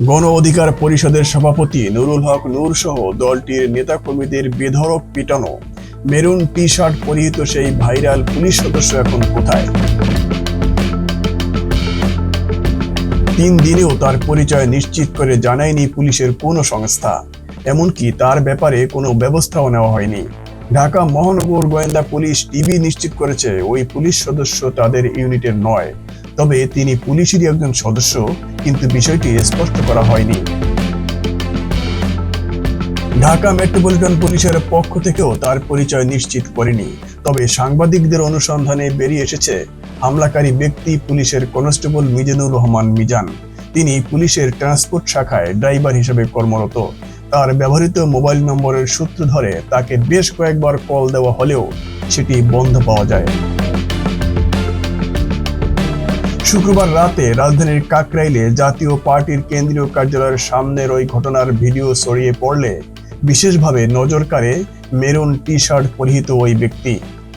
গণ অধিকার পরিষদের সভাপতি নুরুল হক নূর সহ দলটির নেতাকর্মীদের বেধড়ক পিটানো। মেরুন টি শার্ট পরিহিত সেই ভাইরাল পুলিশ সদস্য এখন কোথায়? তিন দিনেও তার পরিচয় নিশ্চিত করে জানায়নি পুলিশের কোনো সংস্থা। এমনকি তার ব্যাপারে কোনো ব্যবস্থাও নেওয়া হয়নি। ঢাকা মহানগর গোয়েন্দা পুলিশ টিভি নিশ্চিত করেছে, ওই পুলিশ সদস্য তাদের ইউনিটের নয়। তবে তিনি পুলিশেরই একজন সদস্য, কিন্তু বিষয়টি স্পষ্ট করা হয়নি। ঢাকা মেট্রোপলিটন পুলিশের পক্ষ থেকেও তার পরিচয় নিশ্চিত করেনি। তবে সাংবাদিকদের অনুসন্ধানে বেরিয়ে এসেছে হামলাকারী ব্যক্তি পুলিশের কনস্টেবল মিজানুর রহমান মিজান। তিনি পুলিশের ট্রান্সপোর্ট শাখায় ড্রাইভার হিসেবে কর্মরত। তার ব্যবহৃত মোবাইল নম্বরের সূত্র ধরে তাকে বেশ কয়েকবার কল দেওয়া হলেও সেটি বন্ধ পাওয়া যায়। শুক্রবার রাতে রাজধানীর কাকরাইলে জাতীয় পার্টির কেন্দ্রীয় কার্যালয়ের সামনের ওই ঘটনার ভিডিও ছড়িয়ে পড়লে বিশেষভাবে নজর কাড়ে মেরুন টি শার্ট পরিহিত ওই ব্যক্তি।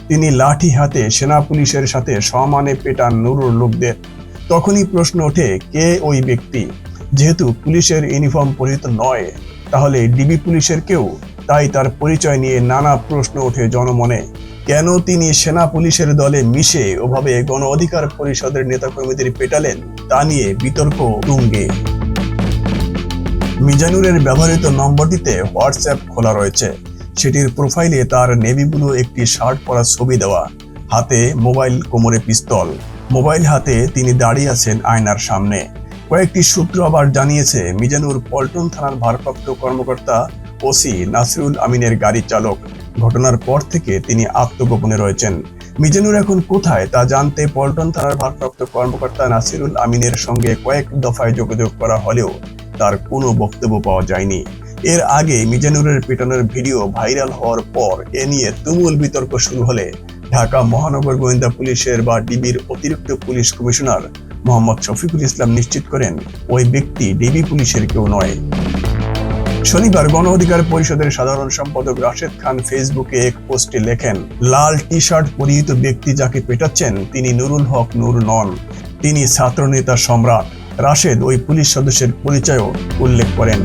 তিনি লাঠি হাতে সেনা পুলিশের সাথে সমানে পেটান নুরুর লোকদের। তখনই প্রশ্ন ওঠে, কে ওই ব্যক্তি? যেহেতু পুলিশের ইউনিফর্ম পরিহিত নয়, তাহলে ডিবি পুলিশের কেউ? তাই তার পরিচয় নিয়ে নানা প্রশ্ন ওঠে জনমনে। কেন তিনি সেনা পুলিশের দলে মিশে ওভাবে গণ অধিকার পরিষদের নেতাকর্মীদের পেটালেন তা নিয়ে বিতর্ক তুঙ্গে। মিজানুরের ব্যবহৃত নম্বরটিতে হোয়াটসঅ্যাপ খোলা রয়েছে। সেটির প্রোফাইলে তার নেভি ব্লু একটি শার্ট পরা ছবি দেওয়া, হাতে মোবাইল কোমরে পিস্তল। মোবাইল হাতে তিনি দাঁড়িয়ে আছেন আয়নার সামনে। কয়েকটি সূত্র আবার জানিয়েছে, মিজানুর পল্টন থানার ভারপ্রাপ্ত কর্মকর্তা ওসি নাসিরুল আমিনের গাড়ি চালক। ঘটনার পর থেকে তিনি আত্মগোপনে রয়েছেন। মিজানুর এখন কোথায় তা জানতে পল্টন থানার ভারপ্রাপ্ত কর্মকর্তা নাসিরুল আমিনের সঙ্গে কয়েক দফায় যোগাযোগ করা হলেও তার কোনো বক্তব্য পাওয়া যায়নি। এর আগে মিজানুরের পিটানোর ভিডিও ভাইরাল হওয়ার পর এ নিয়ে তুমুল বিতর্ক শুরু হলে ঢাকা মহানগর গোয়েন্দা পুলিশের বা ডিবির অতিরিক্ত পুলিশ কমিশনার মোহাম্মদ শফিকুল ইসলাম নিশ্চিত করেন, ওই ব্যক্তি ডিবি পুলিশের কেউ নয়। শনিবার গণ অধিকার পরিষদের সাধারণ সম্পাদক রাশেদ খান ফেসবুকে এক পোস্টে লেখেন, লাল টি শার্ট পরিহিত ব্যক্তি যাকে পেটাচ্ছেন, তিনি নুরুল হক নূর নন। তিনি ছাত্রনেতা সম্রাট। রাশেদ ওই পুলিশ সদস্যের পরিচয়ও উল্লেখ করেন।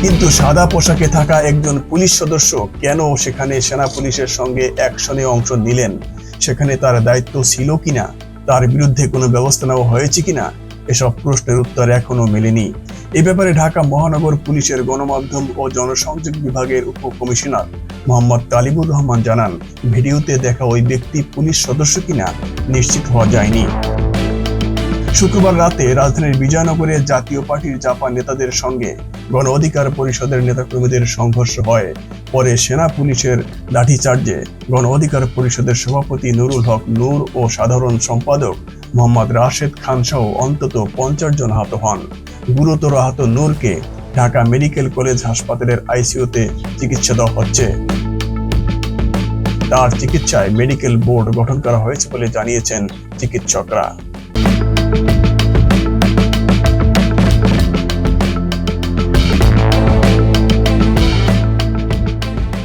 কিন্তু সাদা পোশাকে থাকা একজন পুলিশ সদস্য কেন সেখানে সেনা পুলিশের সঙ্গে অ্যাকশনে অংশ নিলেন? সেখানে তার দায়িত্ব ছিল কিনা? তার বিরুদ্ধে কোনো ব্যবস্থা নেওয়া হয়েছে কিনা? এসব প্রশ্নের উত্তর এখনও মেলেনি। এ ব্যাপারে ঢাকা মহানগর পুলিশের গণমাধ্যম ও জনসংযোগ বিভাগের উপকমিশনার মোহাম্মদ তালিবুর রহমান জানান, ভিডিওতে দেখা ওই ব্যক্তি পুলিশ সদস্য কিনা নিশ্চিত হওয়া যায়নি। শুক্রবার রাতে রাজধানীর বিজয়নগরে জাতীয় পার্টির জাপান নেতাদের সঙ্গে গণ অধিকার পরিষদের নেতাকর্মীদের সংঘর্ষ হয়। পরে সেনা পুলিশের লাঠিচার্জে গণ অধিকার পরিষদের সভাপতি নুরুল হক নূর ও সাধারণ সম্পাদক মোহাম্মদ রাশেদ খান সহ অন্তত পঞ্চাশ জন আহত হন। গুরুতর আহত নূরকে ঢাকা মেডিকেল কলেজ হাসপাতালের আইসিইউতে চিকিৎসা দেওয়া হচ্ছে। তার চিকিৎসায় মেডিকেল বোর্ড গঠন করা হয়েছে বলে জানিয়েছেন চিকিৎসকরা।